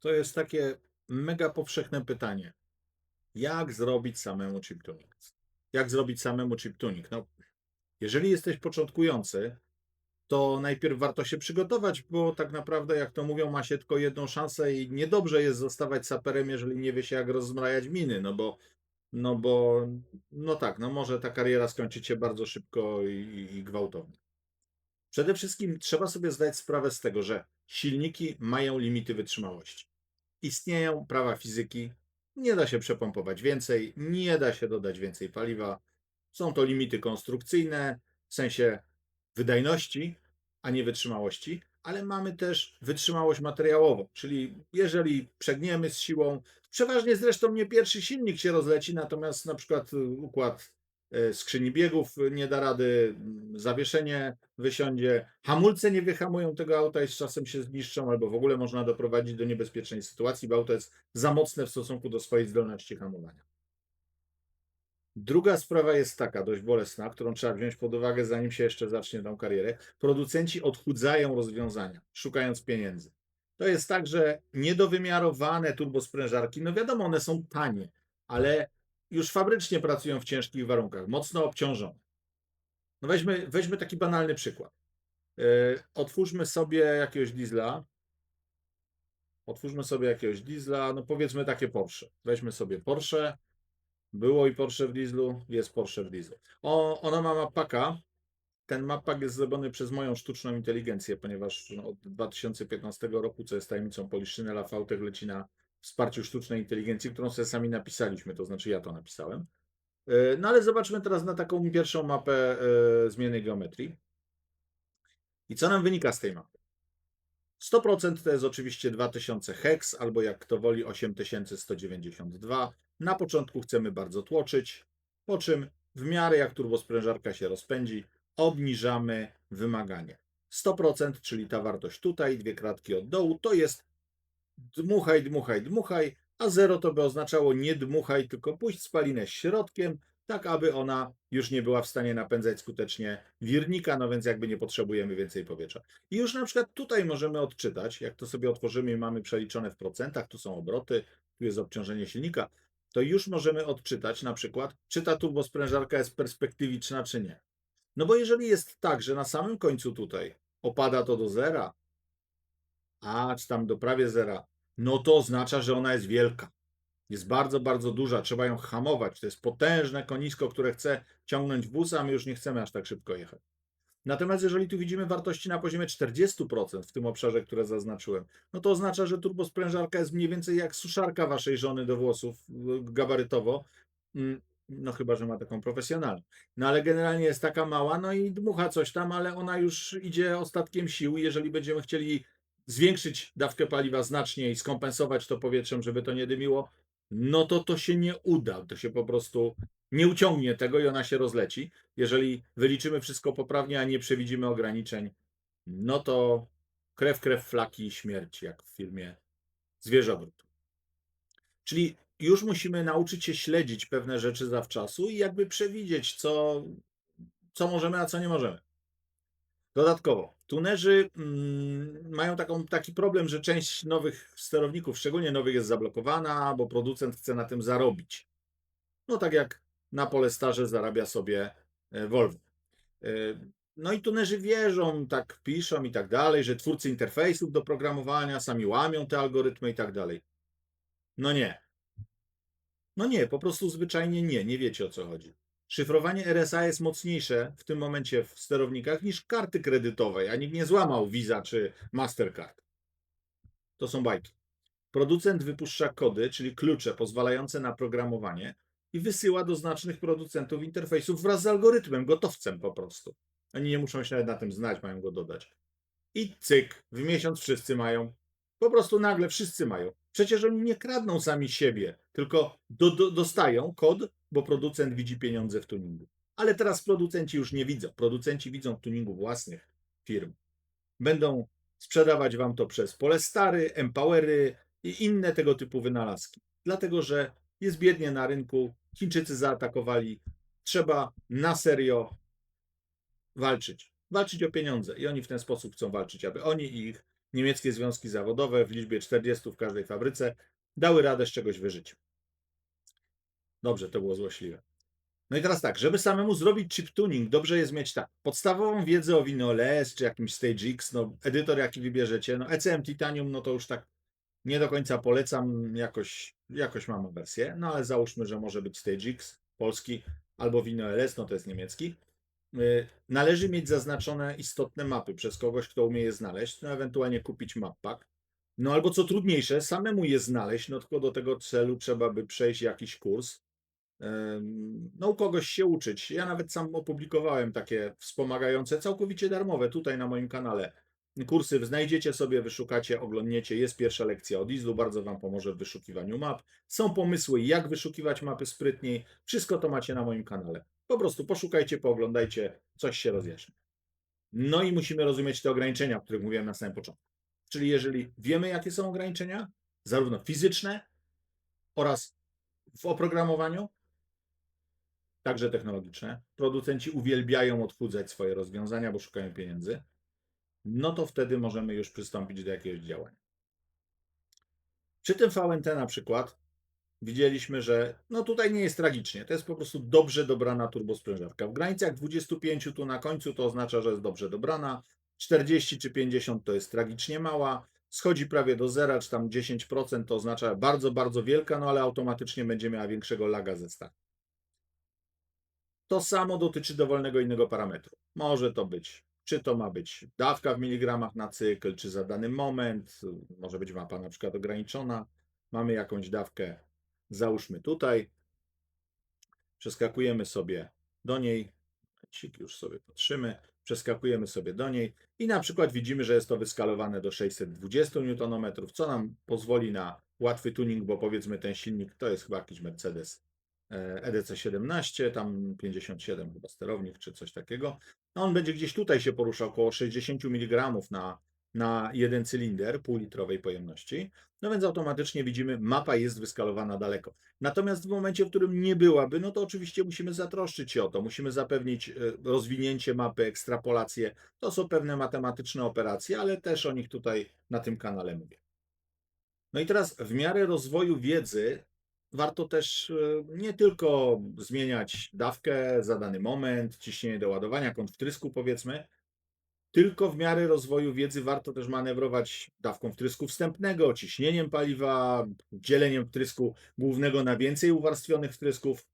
To jest takie mega powszechne pytanie. Jak zrobić samemu chip tuning? Jak zrobić samemu chip tuning? No, jeżeli jesteś początkujący, to najpierw warto się przygotować, bo tak naprawdę, jak to mówią, ma się tylko jedną szansę i niedobrze jest zostawać saperem, jeżeli nie wie się, jak rozmrajać miny, no bo, no bo, no tak, no może ta kariera skończyć się bardzo szybko i, i gwałtownie. Przede wszystkim trzeba sobie zdać sprawę z tego, że silniki mają limity wytrzymałości. Istnieją prawa fizyki, nie da się przepompować więcej, nie da się dodać więcej paliwa. Są to limity konstrukcyjne, w sensie wydajności, a nie wytrzymałości, ale mamy też wytrzymałość materiałową, czyli jeżeli przegniemy z siłą, przeważnie zresztą nie pierwszy silnik się rozleci, natomiast na przykład układ skrzyni biegów nie da rady, mm, zawieszenie wysiądzie, hamulce nie wyhamują tego auta i z czasem się zniszczą, albo w ogóle można doprowadzić do niebezpiecznej sytuacji, bo auto jest za mocne w stosunku do swojej zdolności hamowania. Druga sprawa jest taka, dość bolesna, którą trzeba wziąć pod uwagę, zanim się jeszcze zacznie tą karierę. Producenci odchudzają rozwiązania, szukając pieniędzy. To jest tak, że niedowymiarowane turbosprężarki, no wiadomo, one są tanie, ale już fabrycznie pracują w ciężkich warunkach, mocno obciążone. No weźmy, weźmy taki banalny przykład. Yy, otwórzmy sobie jakiegoś diesla. Otwórzmy sobie jakiegoś diesla, no powiedzmy takie Porsche. Weźmy sobie Porsche. Było i Porsche w dieslu, jest Porsche w dieslu. O, ona ma mapaka. Ten mapak jest zrobiony przez moją sztuczną inteligencję, ponieważ od 2015 roku, co jest tajemnicą Poliszynela, Fautek leci na wsparciu sztucznej inteligencji, którą sobie sami napisaliśmy, to znaczy ja to napisałem. Yy, No ale zobaczmy teraz na taką pierwszą mapę yy, zmiennej geometrii. I co nam wynika z tej mapy? 100% to jest oczywiście 2000 hex, albo jak kto woli 8192. Na początku chcemy bardzo tłoczyć, po czym w miarę jak turbosprężarka się rozpędzi, obniżamy wymaganie. 100%, czyli ta wartość tutaj, dwie kratki od dołu, to jest dmuchaj, dmuchaj, dmuchaj, a 0 to by oznaczało nie dmuchaj, tylko puść spalinę środkiem, tak aby ona już nie była w stanie napędzać skutecznie wirnika, no więc jakby nie potrzebujemy więcej powietrza. I już na przykład tutaj możemy odczytać, jak to sobie otworzymy i mamy przeliczone w procentach, tu są obroty, tu jest obciążenie silnika, to już możemy odczytać na przykład, czy ta turbosprężarka jest perspektywiczna, czy nie. No bo jeżeli jest tak, że na samym końcu tutaj opada to do zera, a czy tam do prawie zera, no to oznacza, że ona jest wielka. Jest bardzo, bardzo duża, trzeba ją hamować. To jest potężne konisko, które chce ciągnąć wóz, a my już nie chcemy aż tak szybko jechać. Natomiast jeżeli tu widzimy wartości na poziomie 40% w tym obszarze, które zaznaczyłem, no to oznacza, że turbosprężarka jest mniej więcej jak suszarka waszej żony do włosów y, gabarytowo. Mm, No chyba, że ma taką profesjonalną. No ale generalnie jest taka mała, no i dmucha coś tam, ale ona już idzie ostatkiem sił. Jeżeli będziemy chcieli zwiększyć dawkę paliwa znacznie i skompensować to powietrzem, żeby to nie dymiło, no to to się nie uda. To się po prostu nie uciągnie tego i ona się rozleci. Jeżeli wyliczymy wszystko poprawnie, a nie przewidzimy ograniczeń, no to krew, krew, flaki śmierć, jak w filmie Zwierzobród. Czyli już musimy nauczyć się śledzić pewne rzeczy zawczasu i jakby przewidzieć, co, co możemy, a co nie możemy. Dodatkowo, tunerzy mm, mają taką, taki problem, że część nowych sterowników, szczególnie nowych, jest zablokowana, bo producent chce na tym zarobić. No tak jak na Polestarze zarabia sobie e, Volvo. E, No i tunerzy wierzą, tak piszą i tak dalej, że twórcy interfejsów do programowania sami łamią te algorytmy i tak dalej. No nie. No nie, po prostu zwyczajnie nie, nie wiecie o co chodzi. Szyfrowanie RSA jest mocniejsze w tym momencie w sterownikach niż karty kredytowej, a nikt nie złamał Visa czy Mastercard. To są bajki. Producent wypuszcza kody, czyli klucze pozwalające na programowanie i wysyła do znacznych producentów interfejsów wraz z algorytmem, gotowcem po prostu. Oni nie muszą się nawet na tym znać, mają go dodać. I cyk, w miesiąc wszyscy mają. Po prostu nagle wszyscy mają. Przecież oni nie kradną sami siebie, tylko do, do, dostają kod, bo producent widzi pieniądze w tuningu. Ale teraz producenci już nie widzą. Producenci widzą w tuningu własnych firm. Będą sprzedawać wam to przez Polestary, Empowery i inne tego typu wynalazki. Dlatego, że jest biednie na rynku, Chińczycy zaatakowali, trzeba na serio walczyć. Walczyć o pieniądze i oni w ten sposób chcą walczyć, aby oni i ich niemieckie związki zawodowe w liczbie 40 w każdej fabryce dały radę z czegoś wyżyć. Dobrze, to było złośliwe. No i teraz tak, żeby samemu zrobić chip tuning, dobrze jest mieć tak, podstawową wiedzę o WinOS czy jakimś Stage X, no edytor jaki wybierzecie, no ECM Titanium, no to już tak nie do końca polecam, jakoś, jakoś mam wersję, no ale załóżmy, że może być Stage X polski albo WinOS, no to jest niemiecki. Y, Należy mieć zaznaczone istotne mapy przez kogoś, kto umie je znaleźć, no ewentualnie kupić mappack. No albo co trudniejsze, samemu je znaleźć, no tylko do tego celu trzeba by przejść jakiś kurs. No kogoś się uczyć. Ja nawet sam opublikowałem takie wspomagające, całkowicie darmowe tutaj na moim kanale. Kursy znajdziecie sobie, wyszukacie, oglądniecie. Jest pierwsza lekcja od Izlu, bardzo Wam pomoże w wyszukiwaniu map. Są pomysły, jak wyszukiwać mapy sprytniej. Wszystko to macie na moim kanale. Po prostu poszukajcie, pooglądajcie, coś się rozjaśni. No i musimy rozumieć te ograniczenia, o których mówiłem na samym początku. Czyli jeżeli wiemy, jakie są ograniczenia, zarówno fizyczne oraz w oprogramowaniu, także technologiczne, producenci uwielbiają odchudzać swoje rozwiązania, bo szukają pieniędzy, no to wtedy możemy już przystąpić do jakiegoś działania. Przy tym VNT na przykład widzieliśmy, że no tutaj nie jest tragicznie. To jest po prostu dobrze dobrana turbosprężarka. W granicach 25 tu na końcu to oznacza, że jest dobrze dobrana. 40 czy 50 to jest tragicznie mała. Schodzi prawie do zera, czy tam 10% to oznacza bardzo, bardzo wielka, no ale automatycznie będzie miała większego laga ze startu. To samo dotyczy dowolnego innego parametru. Może to być, czy to ma być dawka w miligramach na cykl, czy za dany moment, może być mapa na przykład ograniczona. Mamy jakąś dawkę, załóżmy tutaj. Przeskakujemy sobie do niej. Cik już sobie patrzymy. Przeskakujemy sobie do niej i na przykład widzimy, że jest to wyskalowane do 620 Nm, co nam pozwoli na łatwy tuning, bo powiedzmy ten silnik to jest chyba jakiś Mercedes EDC17, tam 57 chyba sterownik czy coś takiego. No on będzie gdzieś tutaj się poruszał, około 60 mg na, na jeden cylinder półlitrowej pojemności. No więc automatycznie widzimy, mapa jest wyskalowana daleko. Natomiast w momencie, w którym nie byłaby, no to oczywiście musimy zatroszczyć się o to. Musimy zapewnić e, rozwinięcie mapy, ekstrapolację. To są pewne matematyczne operacje, ale też o nich tutaj na tym kanale mówię. No i teraz w miarę rozwoju wiedzy warto też e, nie tylko zmieniać dawkę za dany moment, ciśnienie do ładowania, kąt wtrysku powiedzmy, tylko w miarę rozwoju wiedzy warto też manewrować dawką wtrysku wstępnego, ciśnieniem paliwa, dzieleniem wtrysku głównego na więcej uwarstwionych wtrysków.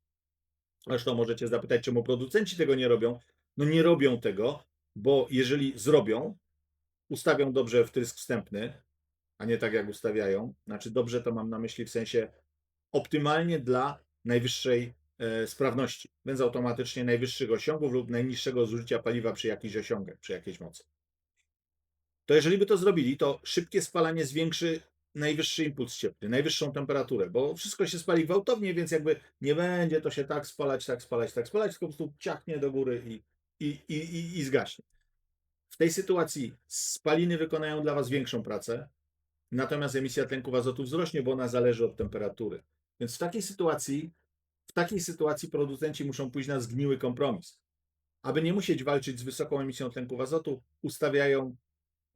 Zresztą możecie zapytać, czemu producenci tego nie robią. No nie robią tego, bo jeżeli zrobią, ustawią dobrze wtrysk wstępny, a nie tak jak ustawiają, znaczy dobrze to mam na myśli w sensie optymalnie dla najwyższej e, sprawności, więc automatycznie najwyższych osiągów lub najniższego zużycia paliwa przy jakichś osiągach, przy jakiejś mocy. To jeżeli by to zrobili, to szybkie spalanie zwiększy najwyższy impuls cieplny, najwyższą temperaturę, bo wszystko się spali gwałtownie, więc jakby nie będzie to się tak spalać, tak spalać, tak spalać, tylko po prostu ciachnie do góry i, i, i, i, i zgaśnie. W tej sytuacji spaliny wykonają dla Was większą pracę, natomiast emisja tlenków azotu wzrośnie, bo ona zależy od temperatury. Więc w takiej sytuacji, w takiej sytuacji producenci muszą pójść na zgniły kompromis. Aby nie musieć walczyć z wysoką emisją tlenków azotu, ustawiają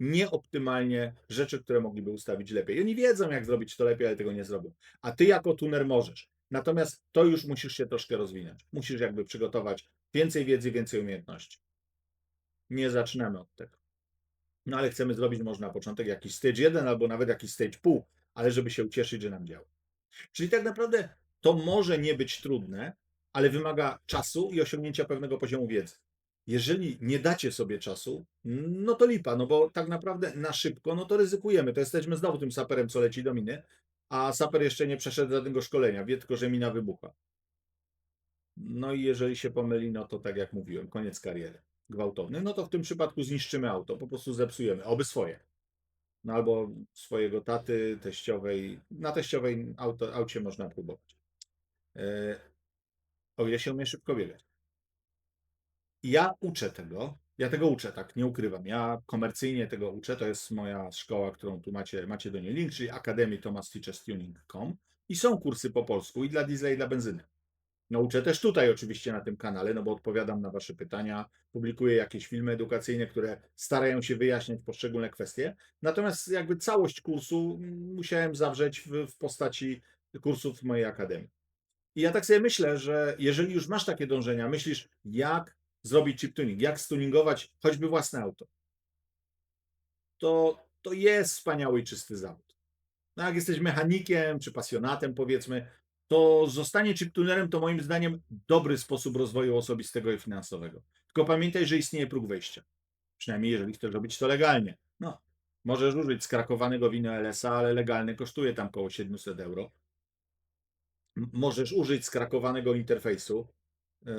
nieoptymalnie rzeczy, które mogliby ustawić lepiej. I oni wiedzą, jak zrobić to lepiej, ale tego nie zrobią. A ty jako tuner możesz. Natomiast to już musisz się troszkę rozwinąć. Musisz jakby przygotować więcej wiedzy, więcej umiejętności. Nie zaczynamy od tego. No ale chcemy zrobić może na początek jakiś stage 1 albo nawet jakiś stage pół, ale żeby się ucieszyć, że nam działa. Czyli tak naprawdę to może nie być trudne, ale wymaga czasu i osiągnięcia pewnego poziomu wiedzy. Jeżeli nie dacie sobie czasu, no to lipa, no bo tak naprawdę na szybko, no to ryzykujemy. To jesteśmy znowu tym saperem, co leci do miny, a saper jeszcze nie przeszedł żadnego szkolenia, wie tylko, że mina wybucha. No i jeżeli się pomyli, no to tak jak mówiłem, koniec kariery gwałtowny, no to w tym przypadku zniszczymy auto, po prostu zepsujemy, oby swoje. No albo swojego taty, teściowej. Na teściowej auto, aucie można próbować. E, o ile się umie szybko biegać. Ja uczę tego, ja tego uczę, tak, nie ukrywam. Ja komercyjnie tego uczę, to jest moja szkoła, którą tu macie, macie do niej link, czyli Academy Thomas Teachers Tuning.com i są kursy po polsku i dla diesla i dla benzyny. Nauczę też tutaj oczywiście na tym kanale, no bo odpowiadam na wasze pytania, publikuję jakieś filmy edukacyjne, które starają się wyjaśniać poszczególne kwestie. Natomiast jakby całość kursu musiałem zawrzeć w, w postaci kursów w mojej akademii. I ja tak sobie myślę, że jeżeli już masz takie dążenia, myślisz, jak zrobić chip tuning, jak stuningować choćby własne auto, to, to jest wspaniały i czysty zawód. No jak jesteś mechanikiem czy pasjonatem, powiedzmy, to zostanie chiptunerem to moim zdaniem dobry sposób rozwoju osobistego i finansowego. Tylko pamiętaj, że istnieje próg wejścia. Przynajmniej jeżeli chcesz robić to legalnie. No, możesz użyć skrakowanego wina LS-a, ale legalny kosztuje tam około 700 euro. Możesz użyć skrakowanego interfejsu, e,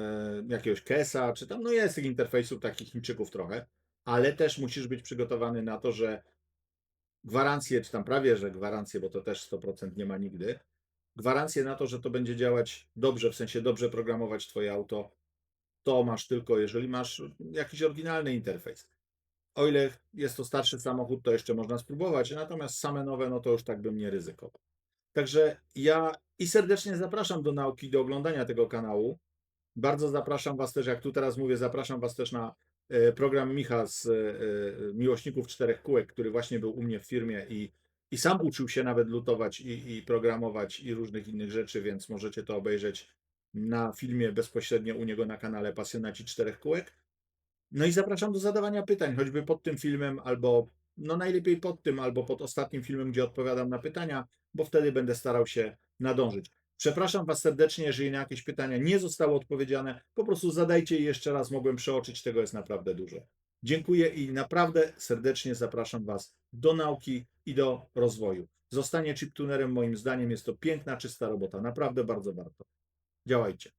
jakiegoś Kesa, czy tam, no jest tych interfejsów takich Chińczyków trochę, ale też musisz być przygotowany na to, że gwarancje, czy tam prawie, że gwarancje, bo to też 100% nie ma nigdy, gwarancje na to, że to będzie działać dobrze, w sensie dobrze programować Twoje auto, to masz tylko, jeżeli masz jakiś oryginalny interfejs. O ile jest to starszy samochód, to jeszcze można spróbować, natomiast same nowe, no to już tak bym nie ryzykował. Także ja i serdecznie zapraszam do nauki, do oglądania tego kanału. Bardzo zapraszam Was też, jak tu teraz mówię, zapraszam Was też na e, program Micha z e, e, Miłośników Czterech Kółek, który właśnie był u mnie w firmie i, i sam uczył się nawet lutować i, i programować i różnych innych rzeczy, więc możecie to obejrzeć na filmie bezpośrednio u niego na kanale Pasjonaci Czterech Kółek. No i zapraszam do zadawania pytań, choćby pod tym filmem, albo no najlepiej pod tym, albo pod ostatnim filmem, gdzie odpowiadam na pytania, bo wtedy będę starał się nadążyć. Przepraszam Was serdecznie, jeżeli na jakieś pytania nie zostało odpowiedziane. Po prostu zadajcie je jeszcze raz, mogłem przeoczyć, tego jest naprawdę dużo. Dziękuję i naprawdę serdecznie zapraszam Was do nauki i do rozwoju. Zostanie chiptunerem moim zdaniem jest to piękna, czysta robota. Naprawdę bardzo warto. Działajcie.